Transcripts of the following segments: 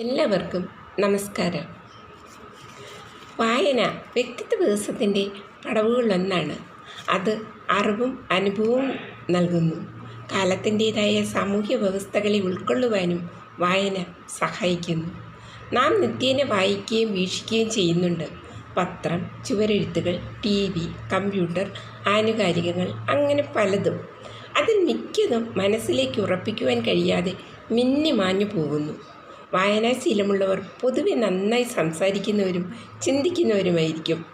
എല്ലാവർക്കും നമസ്കാരം. വായന വ്യക്തിത്വ വികസനത്തിന്റെ പടവുകളിലൊന്നാണ് അത് അറിവും അനുഭവവും നൽകുന്നു. കാലത്തിന്റേതായ സാമൂഹ്യ വ്യവസ്ഥകളെ ഉൾക്കൊള്ളുവാനും വായന സഹായിക്കുന്നു. നാം നിത്യേന വായിക്കുകയും വീക്ഷിക്കുകയും ചെയ്യുന്നുണ്ട്. പത്രം ചുവരെഴുത്തുകൾ ടി വി കമ്പ്യൂട്ടർ ആനുകാലികങ്ങൾ അങ്ങനെ പലതും. അതിൽ മിക്കതും മനസ്സിലേക്ക് ഉറപ്പിക്കുവാൻ കഴിയാതെ മിന്നി മാഞ്ഞു പോകുന്നു വായനാശീലമുള്ളവർ പൊതുവെ നന്നായി സംസാരിക്കുന്നവരും ചിന്തിക്കുന്നവരുമായിരിക്കും.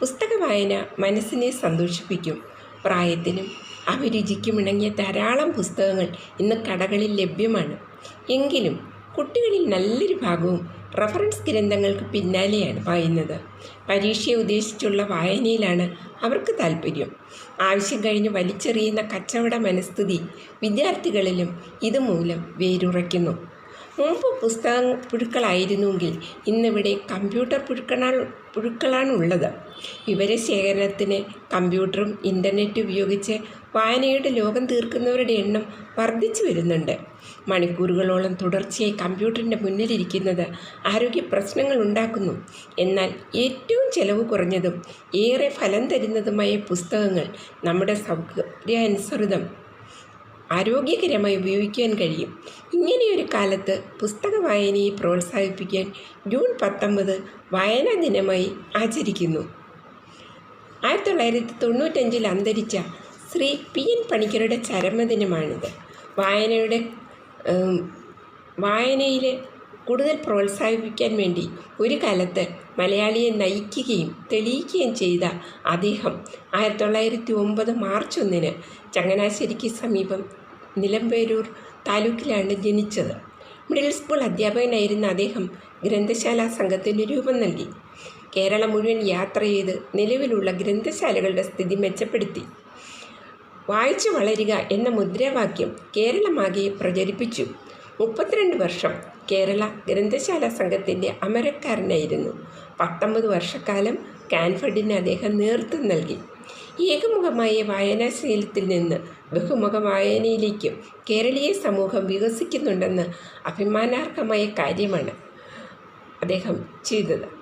പുസ്തക വായന മനസ്സിനെ സന്തോഷിപ്പിക്കും. പ്രായത്തിനും അഭിരുചിക്കും ഇണങ്ങിയ ധാരാളം പുസ്തകങ്ങൾ ഇന്ന് കടകളിൽ ലഭ്യമാണ്. എങ്കിലും കുട്ടികളിൽ നല്ലൊരു ഭാഗവും റഫറൻസ് ഗ്രന്ഥങ്ങൾക്ക് പിന്നാലെയാണ് വായുന്നത് പരീക്ഷയെ ഉദ്ദേശിച്ചുള്ള വായനയിലാണ് അവർക്ക് താല്പര്യം ആവശ്യം കഴിഞ്ഞ് വലിച്ചെറിയുന്ന കച്ചവട മനസ്ഥിതി വിദ്യാർത്ഥികളിലും ഇതുമൂലം വേരുറയ്ക്കുന്നു. മുമ്പ് പുസ്തക പുഴുക്കളായിരുന്നുവെങ്കിൽ ഇന്നിവിടെ കമ്പ്യൂട്ടർ പുഴുക്കളാണ് ഉള്ളത്. വിവരശേഖരണത്തിന് കമ്പ്യൂട്ടറും ഇന്റർനെറ്റ് ഉപയോഗിച്ച് വായനയുടെ ലോകം തീർക്കുന്നവരുടെ എണ്ണം വർദ്ധിച്ചു വരുന്നുണ്ട്. മണിക്കൂറുകളോളം തുടർച്ചയായി കമ്പ്യൂട്ടറിന്റെ മുന്നിലിരിക്കുന്നത് ആരോഗ്യ പ്രശ്നങ്ങൾ ഉണ്ടാക്കുന്നു. എന്നാൽ ഏറ്റവും ചെലവ് കുറഞ്ഞതും ഏറെ ഫലം തരുന്നതുമായ പുസ്തകങ്ങൾ നമ്മുടെ സൗകര്യാനുസൃതം ആരോഗ്യകരമായി ഉപയോഗിക്കാൻ കഴിയും. ഇങ്ങനെയൊരു കാലത്ത് പുസ്തക വായനയെ പ്രോത്സാഹിപ്പിക്കാൻ ജൂൺ പത്തൊമ്പത് വായനാ ദിനമായി ആചരിക്കുന്നു. ആയിരത്തി തൊള്ളായിരത്തി തൊണ്ണൂറ്റഞ്ചിൽ അന്തരിച്ച ശ്രീ പി എൻ പണിക്കരുടെ ചരമദിനമാണിത്. വായനയുടെ വായനയിൽ കൂടുതൽ പ്രോത്സാഹിപ്പിക്കാൻ വേണ്ടി ഒരു കാലത്ത് മലയാളിയെ നയിക്കുകയും തെളിയിക്കുകയും ചെയ്ത അദ്ദേഹം ആയിരത്തി തൊള്ളായിരത്തി ഒമ്പത് മാർച്ച് ഒന്നിന് ചങ്ങനാശ്ശേരിക്ക് സമീപം നിലമ്പേരൂർ താലൂക്കിലാണ് ജനിച്ചത്. മിഡിൽ സ്കൂൾ അധ്യാപകനായിരുന്ന അദ്ദേഹം ഗ്രന്ഥശാല സംഘത്തിന് രൂപം നൽകി. കേരളം മുഴുവൻ യാത്ര ചെയ്ത് നിലവിലുള്ള ഗ്രന്ഥശാലകളുടെ സ്ഥിതി മെച്ചപ്പെടുത്തി. വായിച്ചു വളരുക എന്ന മുദ്രാവാക്യം കേരളമാകെ പ്രചരിപ്പിച്ചു. മുപ്പത്തിരണ്ട് വർഷം കേരള ഗ്രന്ഥശാല സംഘത്തിന്റെ അമരക്കാരനായിരുന്നു. പത്തൊമ്പത് വർഷക്കാലം കാൻഫഡിന് അദ്ദേഹം നേതൃത്വം നൽകി. ഏകമുഖമായ വായനാശീലത്തിൽ നിന്ന് ബഹുമുഖ വായനയിലേക്കും കേരളീയ സമൂഹം വികസിക്കുന്നുണ്ടെന്ന് അഭിമാനാർഹമായ കാര്യമാണ് അദ്ദേഹം ചെയ്തത്.